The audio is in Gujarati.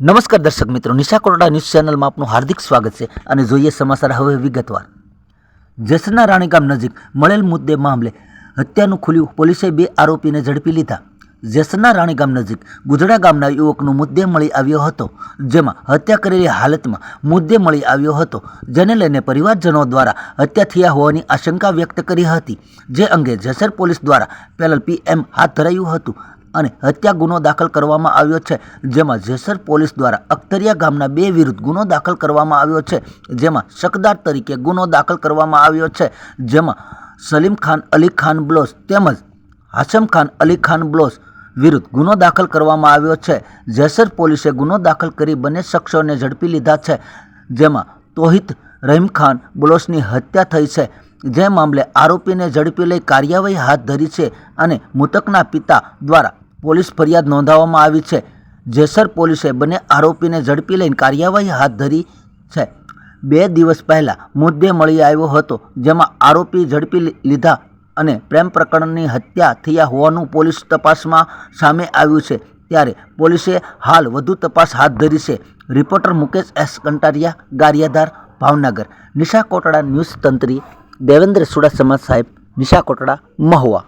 નમસ્કાર દર્શક મિત્રો, નિશા કોરડા ન્યૂઝ ચેનલમાં આપનું હાર્દિક સ્વાગત છે અને જોઈએ સમાચાર હવે વિગતવાર. જસના રાણીગામ નજીક મળેલ મુદ્દે મામલે હત્યાનું ખુલ્યું, પોલીસે બે આરોપીને ઝડપી લીધા. જસના રાણીગામ નજીક ગુજડા ગામના યુવકનો મુદ્દે મળી આવ્યો હતો, જેમાં હત્યા કરેલી હાલતમાં મુદ્દે મળી આવ્યો હતો, જેને લઈને પરિવારજનો દ્વારા હત્યા થયા હોવાની આશંકા વ્યક્ત કરી હતી. જે અંગે જસર પોલીસ દ્વારા પેનલ પીએમ હાથ ધરાયું હતું. અને હત્યા ગુનો દાખલ કરવામાં આવ્યો છે. જેમાં જેસર પોલીસ દ્વારા અખ્તરિયા ગામના બે વિરુદ્ધ ગુનો દાખલ કરવામાં આવ્યો છે. જેમાં શકદાર તરીકે ગુનો દાખલ કરવામાં આવ્યો છે. જેમાં સલીમ ખાન, અલી ખાન બ્લોસ તેમજ હાશમ ખાન, અલી ખાન બ્લોસ વિરુદ્ધ ગુનો દાખલ કરવામાં આવ્યો છે. જેસર પોલીસે ગુનો દાખલ કરી બંને શખ્સોને ઝડપી લીધા છે. જેમાં તોહિત રહીમ ખાન બ્લોસની હત્યા થઈ છે. જે મામલે આરોપીને ઝડપી લઈ કાર્યવાહી હાથ ધરી છે અને મૃતકના પિતા દ્વારા પોલીસ ફરિયાદ નોંધાવવામાં આવી છે. જેસર પોલીસે બંને આરોપીને ઝડપી લઈને કાર્યવાહી હાથ ધરી છે. બે દિવસ પહેલાં મુદ્દે મળી આવ્યો હતો, જેમાં આરોપી ઝડપી લીધા અને પ્રેમ પ્રકરણની હત્યા થયા હોવાનું પોલીસ તપાસમાં સામે આવ્યું છે. ત્યારે પોલીસે હાલ વધુ તપાસ હાથ ધરી છે. Reporter Mukesh S Kantariya, Gariyadhar, Bhavnagar. Nisha Kotda news તંત્રી, Devendra Suda સમાજ સાહેબ, નિશા કોટડા, મહુવા.